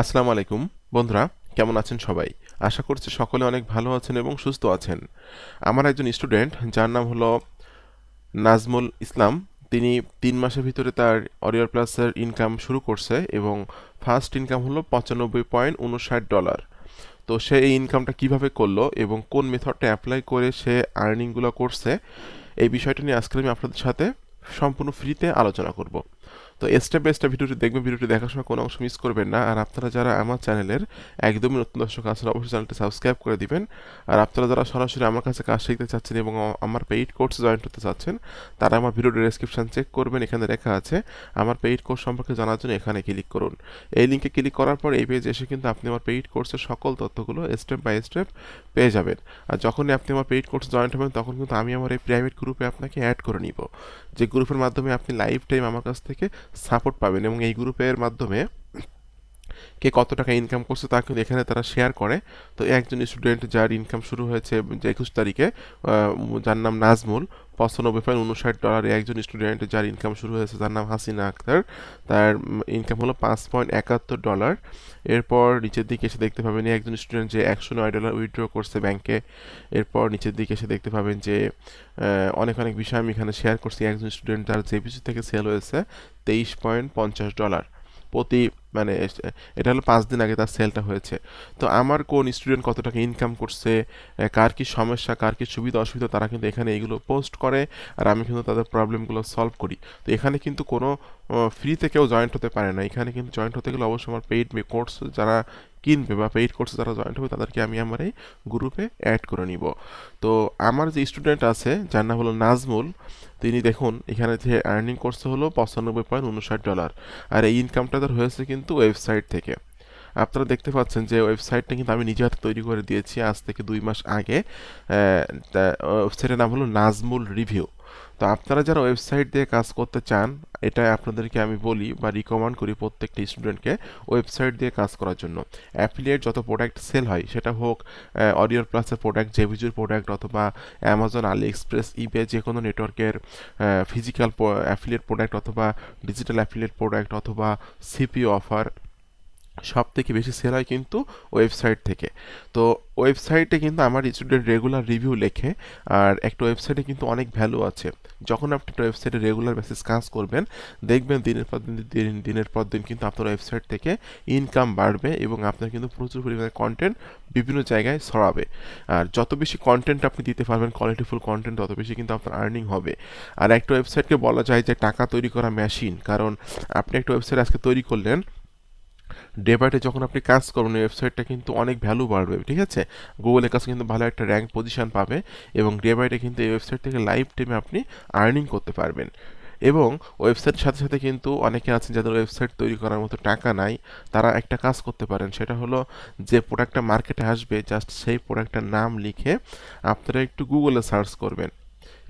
আসসালামু আলাইকুম। বন্ধুরা, কেমন আছেন সবাই? আশা করছি সকলে অনেক ভালো আছেন এবং সুস্থ আছেন। আমার একজন স্টুডেন্ট, যার নাম হলো নাজমুল ইসলাম। তিনি তিন মাসের ভিতরে তার অরিয়ার প্লাসের ইনকাম শুরু করছে এবং ফার্স্ট ইনকাম হলো পঁচানব্বই পয়েন্ট উনষাট ডলার তো সে এই ইনকামটা কীভাবে করল এবং কোন মেথডটা অ্যাপ্লাই করে সে আর্নিংগুলো করছে, এই বিষয়টা নিয়ে আজকে আমি আপনাদের সাথে সম্পূর্ণ ফ্রিতে আলোচনা করব। তো স্টেপ বাই স্টেপ ভিডিওটি দেখবেন, ভিডিওটি দেখার সময় কোনো অংশ মিস করবেন না। আর আপনারা যারা আমার চ্যানেলের একদমই নতুন দর্শক আছেন, অবশ্যই চ্যানেলটি সাবস্ক্রাইব করে দিবেন। আর আপনারা যারা সরাসরি আমার কাছে কাজ শিখতে চাচ্ছেন এবং আমার পেইড কোর্স জয়েন করতে চাচ্ছেন, তারা আমার ভিডিও ডেসক্রিপশন চেক করবেন, এখানে লেখা আছে, আমার পেইড কোর্স সম্পর্কে জানার জন্য এখানে ক্লিক করুন। এই লিঙ্কে ক্লিক করার পর এই পেজে এসে কিন্তু আপনি আমার পেইড কোর্সের সকল তথ্যগুলো স্টেপ বাই স্টেপ পেয়ে যাবেন। আর যখনই আপনি আমার পেইড কোর্স জয়েন হবেন, তখন কিন্তু আমি আমার এই প্রাইভেট গ্রুপে আপনাকে অ্যাড করে নিব। যে গ্রুপের মাধ্যমে আপনি লাইফ টাইম আমার কাছ থেকে সাপোর্ট পাবেন এবং এই গ্রুপের মাধ্যমে কে কত টাকা ইনকাম করছে তা কিন্তু এখানে তারা শেয়ার করে। তো একজন স্টুডেন্ট যার ইনকাম শুরু হয়েছে একুশ তারিখে যার নাম নাজমুল, পঁচানব্বই পয়েন্ট উনষাট ডলারে একজন স্টুডেন্ট যার ইনকাম শুরু হয়েছে তার নাম হাসিনা আক্তার, তার ইনকাম হলো পাঁচ পয়েন্ট একাত্তর ডলার এরপর নিচের দিকে এসে দেখতে পাবেন একজন স্টুডেন্ট যে একশো নয় ডলার উইথড্র করছে ব্যাংকে এরপর নিচের দিকে এসে দেখতে পাবেন যে অনেক অনেক বিষয় আমি এখানে শেয়ার করছি। একজন স্টুডেন্ট যার জেপিসি থেকে সেল হয়েছে তেইশ পয়েন্ট পঞ্চাশ ডলার প্রতি মানে এটা হলো পাঁচ দিন আগে তার সেলটা হয়েছে। তো আমার কোন স্টুডেন্ট কত টাকা ইনকাম করছে কার কি সমস্যা, কার কি সুবিধা, অসুবিধা, তারা কিন্তু এখানে এইগুলো পোস্ট করে আর আমি কিন্তু তাদের প্রবলেমগুলো সলভ করি। তো এখানে কিন্তু কোনো ফ্রিতে কেউ জয়েন্ট হতে পারে না। এখানে কিন্তু জয়েন্ট হতে গেলে অবশ্যই আমার পেইড কোর্স যারা কিনবে বা পেইড কোর্সে যারা জয়েন্ট হবে তাদেরকে আমি আমার এই গ্রুপে অ্যাড করে নিব। তো আমার যে স্টুডেন্ট আছে, যার নাম হলো নাজমুল, তিনি দেখুন এখানে যে আর্নিং করছে হলো পঁচানব্বই পয়েন্ট উনষাট ডলার আর এই ইনকামটা তার হয়েছে কিন্তু ওয়েবসাইট থেকে। আপনারা দেখতে পাচ্ছেন যে ওয়েবসাইটটা কিন্তু আমি নিজে হাতে তৈরি করে দিয়েছি আজ থেকে দুই মাস আগে। ওয়েবসাইটের নাম হলো নাজমুল রিভিউ। তো আপনারা যারা ওয়েবসাইট দিয়ে কাজ করতে চান এটা আপনাদেরকে আমি বলি বা রিকমেন্ড করি প্রত্যেকটা স্টুডেন্টকে ওয়েবসাইট দিয়ে কাজ করার জন্য। অ্যাফিলিয়েট যত প্রোডাক্ট সেল হয়, সেটা হোক অডিওর প্লাসের প্রোডাক্ট জেভিজুর প্রোডাক্ট অথবা অ্যামাজন আলি এক্সপ্রেস ইবে যে কোনো নেটওয়ার্কের ফিজিক্যাল অ্যাফিলিয়েট প্রোডাক্ট অথবা ডিজিটাল অ্যাফিলিয়েট প্রোডাক্ট অথবা সিপি অফার সব থেকে বেশি সেল হয় কিন্তু ওয়েবসাইট থেকে। তো ওয়েবসাইটে কিন্তু আমার স্টুডেন্ট রেগুলার রিভিউ লেখে, আর একটা ওয়েবসাইটে কিন্তু অনেক ভ্যালু আছে। যখন আপনি একটা ওয়েবসাইটে রেগুলার বেসিস কাজ করবেন, দেখবেন দিনের পর দিন দিনের পর দিন কিন্তু আপনার ওয়েবসাইট থেকে ইনকাম বাড়বে এবং আপনার কিন্তু প্রচুর পরিমাণে কন্টেন্ট বিভিন্ন জায়গায় ছড়াবে। আর যত বেশি কন্টেন্ট আপনি দিতে পারবেন কোয়ালিটিফুল কন্টেন্ট তত বেশি কিন্তু আপনার আর্নিং হবে। আর একটা ওয়েবসাইটকে বলা যায় যে টাকা তৈরি করা মেশিন কারণ আপনি একটা ওয়েবসাইট আজকে তৈরি করলেন ডে বাই ডে যখন আপনি কাজ করবেন ওয়েবসাইটটা কিন্তু অনেক ভ্যালু বাড়বে, ঠিক আছে? গুগলের কাছে কিন্তু ভালো একটা র্যাঙ্ক পজিশন পাবে এবং ডে বাই ডে কিন্তু এই ওয়েবসাইট থেকে লাইভ টাইমে আপনি আর্নিং করতে পারবেন। এবং ওয়েবসাইটের সাথে সাথে কিন্তু অনেকে আছেন যাদের ওয়েবসাইট তৈরি করার মতো টাকা নাই, তারা একটা কাজ করতে পারেন। সেটা হলো যে প্রোডাক্টটা মার্কেটে আসবে জাস্ট সেই প্রোডাক্টটার নাম লিখে আপনারা একটু গুগলে সার্চ করবেন।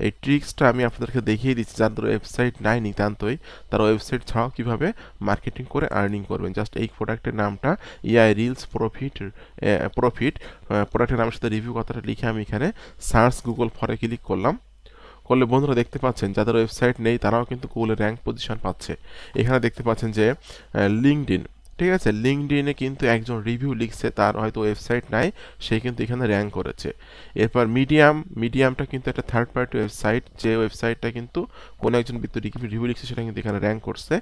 এই ট্রিক্সটা আমি আপনাদেরকে দেখিয়ে দিচ্ছি যাদের ওয়েবসাইট নাই নিতান্তই। তারা ওয়েবসাইট ছাড়াও কীভাবে মার্কেটিং করে আর্নিং করবেন। জাস্ট এই প্রোডাক্টের নামটা ইআই রিলস প্রফিট প্রফিট প্রোডাক্টের নামের সাথে রিভিউ কথাটা লিখে আমি এখানে সার্চ গুগল ফরে ক্লিক করলাম। করলে বন্ধুরা দেখতে পাচ্ছেন, যাদের ওয়েবসাইট নেই তারাও কিন্তু গুগলে র্যাঙ্ক পজিশন পাচ্ছে। এখানে দেখতে পাচ্ছেন যে লিঙ্কড ঠিক আছে লিঙ্কডিনে কিন্তু একজন রিভিউ লিখছে, তার হয়তো ওয়েবসাইট নাই, সে কিন্তু এখানে র্যাঙ্ক করেছে। এরপর মিডিয়াম মিডিয়ামটা কিন্তু একটা থার্ড পার্টি ওয়েবসাইট যে ওয়েবসাইটটা কিন্তু কোনো একজন ব্যক্তি রিভিউ লিখছে, সেটা কিন্তু এখানে র্যাঙ্ক করছে।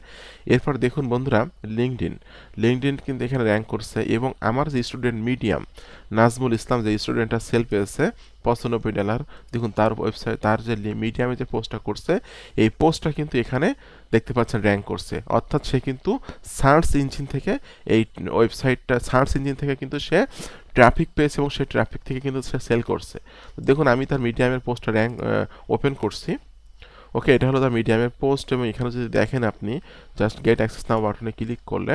এরপর দেখুন বন্ধুরা লিঙ্কডিন লিঙ্কডিন কিন্তু এখানে র্যাঙ্ক করছে, এবং আমার যে স্টুডেন্ট মিডিয়াম নাজমুল ইসলাম যে স্টুডেন্টটা সেল পেয়েছে পঁচানব্বই ডলার। দেখুন, তার ওয়েবসাইট তার যে মিডিয়ামে যে পোস্টটা করছে, এই পোস্টটা কিন্তু এখানে দেখতে পাচ্ছেন র্যাঙ্ক করছে। অর্থাৎ সে কিন্তু সার্চ ইঞ্জিন থেকে এই ওয়েবসাইটটা সার্চ ইঞ্জিন থেকে কিন্তু সে ট্রাফিক পেয়েছে এবং সেই ট্রাফিক থেকে কিন্তু সে সেল করছে। দেখুন, আমি তার মিডিয়ামের পোস্টটা র্যাঙ্ক ওপেন করছি। ওকে এটা হলো তার মিডিয়ামের পোস্ট এবং এখানে যদি দেখেন আপনি জাস্ট গেট অ্যাক্সেস নাও বাটনে ক্লিক করলে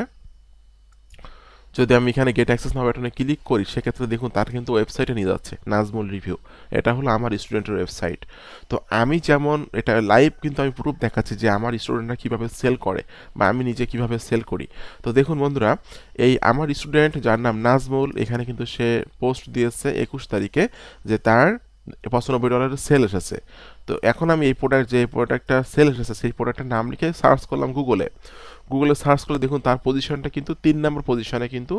যদি আমি এখানে গেট অ্যাক্সেস নাও বাটনে ক্লিক করি, সেক্ষেত্রে দেখুন তার কিন্তু ওয়েবসাইটে নিয়ে যাচ্ছে নাজমুল রিভিউ এটা হলো আমার স্টুডেন্টের ওয়েবসাইট তো আমি যেমন এটা লাইভ কিন্তু আমি প্রুফ দেখাচ্ছি যে আমার স্টুডেন্টরা কীভাবে সেল করে বা আমি নিজে কীভাবে সেল করি। তো দেখুন বন্ধুরা, এই আমার স্টুডেন্ট যার নাম নাজমুল এখানে কিন্তু সে পোস্ট দিয়েছে একুশ তারিখে যে তার পঁচানব্বই ডলারের সেল এসেছে। তো এখন আমি এই প্রোডাক্ট যে প্রোডাক্টটা সেল এসেছে, সেই প্রোডাক্টের নাম লিখে সার্চ করলাম গুগলে গুগলে সার্চ করলে দেখুন তার পজিশনটা কিন্তু তিন নম্বর পজিশনে কিন্তু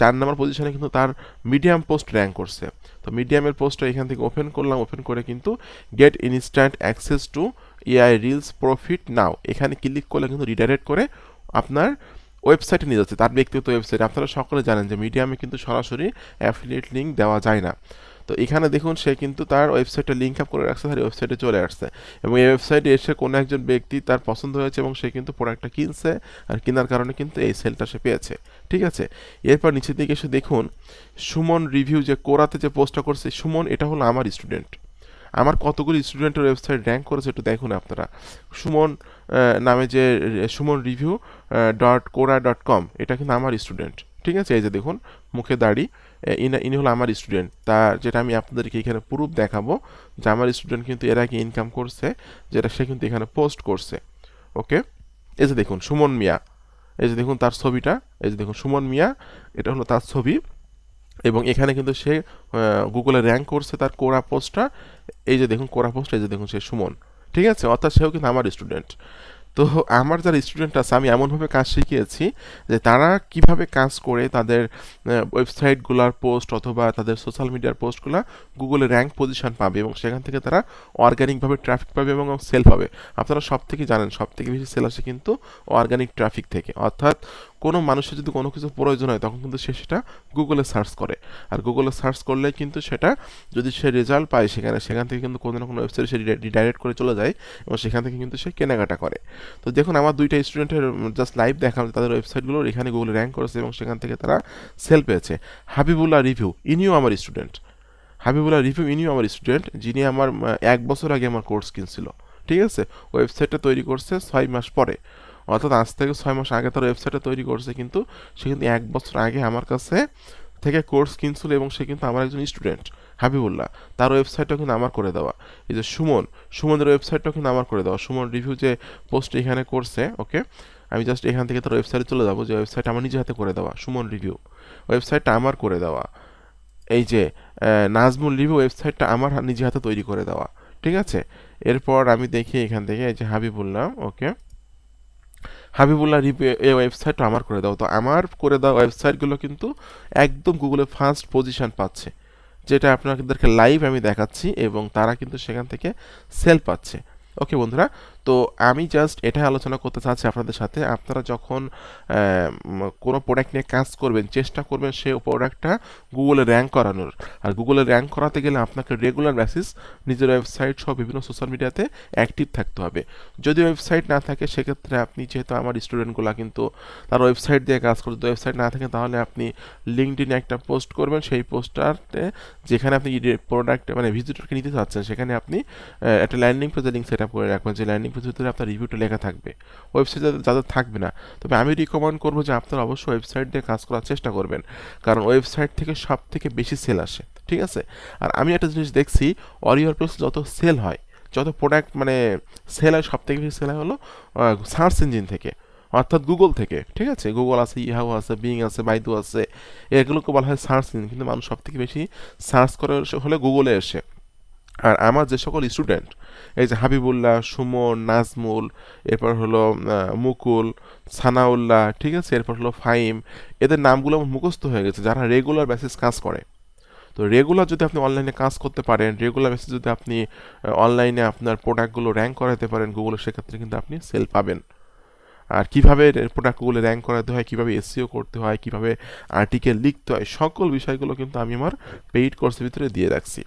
চার নম্বর পজিশনে কিন্তু তার মিডিয়াম পোস্ট র্যাঙ্ক করছে। তো মিডিয়ামের পোস্টটা এখান থেকে ওপেন করলাম ওপেন করে কিন্তু get instant access to AI reels profit now এখানে ক্লিক করলে কিন্তু রিডাইরেক্ট করে আপনার ওয়েবসাইটে নিয়ে যাচ্ছে, তার ব্যক্তিগত ওয়েবসাইট আপনারা সকলে জানেন যে মিডিয়ামে কিন্তু সরাসরি অ্যাফিলিয়েট লিঙ্ক দেওয়া যায় না। তো এখানে দেখুন সে কিন্তু তার ওয়েবসাইটে লিঙ্ক আপ করে রাখছে, তার ওয়েবসাইটে চলে আসছে। এবং এই ওয়েবসাইটে এসে কোনো একজন ব্যক্তি তার পছন্দ হয়েছে এবং সে কিন্তু প্রোডাক্টটা কিনছে আর কেনার কারণে কিন্তু এই সেলটা সে পেয়েছে। ঠিক আছে? এরপর নিচের দিকে এসে দেখুন সুমন রিভিউ যে কোরাতে যে পোস্টটা করছে, সুমন এটা হলো আমার স্টুডেন্ট আমার কতগুলি স্টুডেন্টের ওয়েবসাইট র্যাঙ্ক করেছে একটু দেখুন আপনারা। সুমন নামে যে Suman review dot Quora dot com এটা কিন্তু আমার স্টুডেন্ট ঠিক আছে? এই যে দেখুন, মুখে দাড়ি। ইনি হলো আমার স্টুডেন্ট তার যেটা আমি আপনাদেরকে এখানে প্রুফ দেখাবো যে আমার স্টুডেন্ট কিন্তু এর আগে ইনকাম করছে, যেটা সে কিন্তু এখানে পোস্ট করছে। ওকে এই যে দেখুন, সুমন মিয়া। এই যে দেখুন তার ছবিটা। এই যে দেখুন সুমন মিয়া, এটা হলো তার ছবি। এবং এখানে কিন্তু সে গুগলে র্যাঙ্ক করছে তার কোরা পোস্টটা এই যে দেখুন কোরা পোস্ট এই যে দেখুন সে সুমন। ঠিক আছে? অর্থাৎ সেও কিন্তু আমার স্টুডেন্ট তো আমার যারা স্টুডেন্ট আছে, আমি এমনভাবে কাজ শিখিয়েছি যে তারা কীভাবে কাজ করে তাদের ওয়েবসাইটগুলোর পোস্ট অথবা তাদের সোশ্যাল মিডিয়ার পোস্টগুলো গুগলে র্যাঙ্ক পজিশন পাবে এবং সেখান থেকে তারা অর্গানিকভাবে ট্রাফিক পাবে এবং সেল পাবে। আপনারা সব থেকে জানেন সব থেকে বেশি সেল আসে কিন্তু অর্গানিক ট্রাফিক থেকে। অর্থাৎ কোনো মানুষের যদি কোনো কিছু প্রয়োজন হয়, তখন কিন্তু সে সেটা গুগলে সার্চ করে। আর গুগলে সার্চ করলে কিন্তু সেটা যদি সে রেজাল্ট পায়, সেখানে, সেখান থেকে কিন্তু কোনো না কোনো ওয়েবসাইটে সে রিডাইরেক্ট করে চলে যায় এবং সেখান থেকে কিন্তু সে কেনাকাটা করে। তো দেখুন, আমার দুইটা স্টুডেন্টের জাস্ট লাইভ দেখালাম যে তাদের ওয়েবসাইটগুলো এখানে গুগলে র্যাঙ্ক করেছে এবং সেখান থেকে তারা সেল পেয়েছে। হাবিবুল্লাহ রিভিউ ইনিও আমার স্টুডেন্ট হাবিবুল্লাহ রিভিউ ইনিও আমার স্টুডেন্ট যিনি আমার এক বছর আগে আমার কোর্স কিনছিল। ঠিক আছে? ওয়েবসাইটটা তৈরি করছে ছয় মাস পরে। অর্থাৎ আজ থেকে ছয় মাস আগে তার ওয়েবসাইটটা তৈরি করছে, কিন্তু সে কিন্তু এক বছর আগে আমার কাছে থেকে কোর্স কিনছিল এবং সে কিন্তু আমার একজন স্টুডেন্ট, হাবিবুল্লাহ। তার ওয়েবসাইটটা কিন্তু আমার করে দেওয়া। এই যে সুমন, সুমনের ওয়েবসাইটটা কিন্তু আমার করে দেওয়া। সুমন রিভিউ যে পোস্ট এখানে করছে ওকে আমি জাস্ট এখান থেকে তার ওয়েবসাইটে চলে যাব, যে ওয়েবসাইট আমার নিজের হাতে করে দেওয়া, সুমন রিভিউ ওয়েবসাইটটা আমার করে দেওয়া। এই যে নাজমুল রিভিউ ওয়েবসাইটটা আমার নিজের হাতে তৈরি করে দেওয়া। ঠিক আছে? এরপর আমি দেখি এখান থেকে এই যে হাবিবুল্লাহ ওকে হাবিবুল্লাহ রিপে এই ওয়েবসাইটটা আমার করে দাও। তো আমার করে দেওয়া ওয়েবসাইটগুলো কিন্তু একদম গুগলে ফার্স্ট পজিশন পাচ্ছে। যেটা আপনাদেরকে লাইভ আমি দেখাচ্ছি এবং তারা কিন্তু সেখান থেকে সেল পাচ্ছে। ওকে বন্ধুরা, তো আমি জাস্ট এটা আলোচনা করতে চাচ্ছি আপনাদের সাথে। আপনারা যখন কোনো প্রোডাক্ট নিয়ে কাজ করবেন, চেষ্টা করবেন সেই প্রোডাক্টটা গুগলে র্যাঙ্ক করানোর। আর গুগলে র্যাঙ্ক করাতে গেলে আপনাকে রেগুলার বেসিস নিজের ওয়েবসাইট সহ বিভিন্ন সোশ্যাল মিডিয়াতে অ্যাক্টিভ থাকতে হবে। যদি ওয়েবসাইট না থাকে, সেক্ষেত্রে আপনি যেহেতু আমার স্টুডেন্টগুলো কিন্তু তার ওয়েবসাইট দিয়ে কাজ করে, যদি ওয়েবসাইট না থাকে, তাহলে আপনি লিঙ্কডিনে একটা পোস্ট করবেন। সেই পোস্টারতে যেখানে আপনি প্রোডাক্ট মানে ভিজিটরকে নিতে চাচ্ছেন, সেখানে আপনি একটা ল্যান্ডিং পেজের লিঙ্ক সেট আপ করে রাখবেন যে ল্যান্ডিং পেজের ভিতরে আপনার রিভিউটা লেখা থাকবে। ওয়েবসাইট যাদের থাকবে না। তবে আমি রিকমেন্ড করব যে আপনারা অবশ্যই ওয়েবসাইট দিয়ে কাজ করার চেষ্টা করবেন। কারণ ওয়েবসাইট থেকে সব থেকে বেশি সেল আসে। ঠিক আছে? আর আমি একটা জিনিস দেখছি অরিওর প্লাস যত সেল হয়, যত প্রোডাক্ট মানে সেল হয় সব থেকে বেশি সেল হয় হলো সার্চ ইঞ্জিন থেকে, অর্থাৎ গুগল থেকে। ঠিক আছে? গুগল আছে ইহাও আছে বিং আছে বাইদু আছে, এগুলোকে বলা হয় সার্চ ইঞ্জিন কিন্তু মানুষ সব থেকে বেশি সার্চ করে হলে গুগলে এসে। আর আমার যে সকল স্টুডেন্ট এই যে হাবিবুল্লাহ, সুমন, নাজমুল, এরপর হলো মুকুল, সানাউল্লাহ, ঠিক আছে? এরপর হলো ফাইম এদের নামগুলো আমার মুখস্থ হয়ে গেছে, যারা রেগুলার বেসিস কাজ করে। তো রেগুলার যদি আপনি অনলাইনে কাজ করতে পারেন রেগুলার বেসিস যদি আপনি অনলাইনে আপনার প্রোডাক্টগুলো র্যাঙ্ক করাতে পারেন গুগলে সেক্ষেত্রে কিন্তু আপনি সেল পাবেন। আর কীভাবে প্রোডাক্টগুলো র্যাঙ্ক করাতে হয়, কীভাবে এসিও করতে হয়, কীভাবে আর্টিকেল লিখতে হয়, সকল বিষয়গুলো কিন্তু আমি আমার পেইড কোর্সের ভিতরে দিয়ে রাখছি।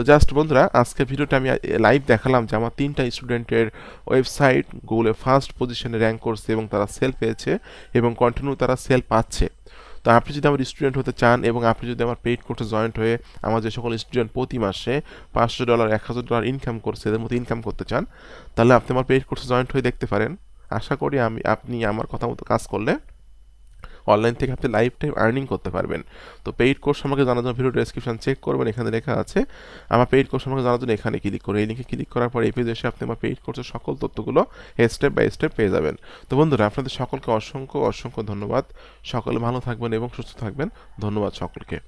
তো জাস্ট বন্ধুরা আজকে ভিডিওটা আমি লাইভ দেখালাম যে আমার তিনটা স্টুডেন্টের ওয়েবসাইট গুগলে ফার্স্ট পজিশনে র্যাঙ্ক করছে এবং তারা সেল পেয়েছে এবং কন্টিনিউ তারা সেল পাচ্ছে। তো আপনি যদি আমার স্টুডেন্ট হতে চান এবং আপনি যদি আমার পেইড কোর্সে জয়েন্ট হয়ে আমার যে সকল স্টুডেন্ট প্রতি মাসে পাঁচশো ডলার এক হাজার ডলার ইনকাম করছে, এদের মতো ইনকাম করতে চান, তাহলে আপনি আমার পেইড কোর্সে জয়েন্ট হয়ে দেখতে পারেন। আশা করি আমি, আপনি আমার কথা মতো কাজ করলে অনলাইন থেকে আপনি লাইফ টাইম আর্নিং করতে পারবেন। তো পেইড কোর্স আমাকে জানার জন্য ভিডিও ডেসক্রিপশন চেক করবেন, এখানে লেখা আছে। আমার পেইড কোর্স আমাকে জানার জন্য এখানে ক্লিক করে এই লিঙ্কে ক্লিক করার পর এই পেজে এসে আপনি আমার পেইড কোর্সের সকল তথ্যগুলো স্টেপ বাই স্টেপ পেয়ে যাবেন। তো বন্ধুরা, আপনাদের সকলকে অসংখ্য অসংখ্য ধন্যবাদ। সকলে ভালো থাকবেন এবং সুস্থ থাকবেন। ধন্যবাদ সকলকে।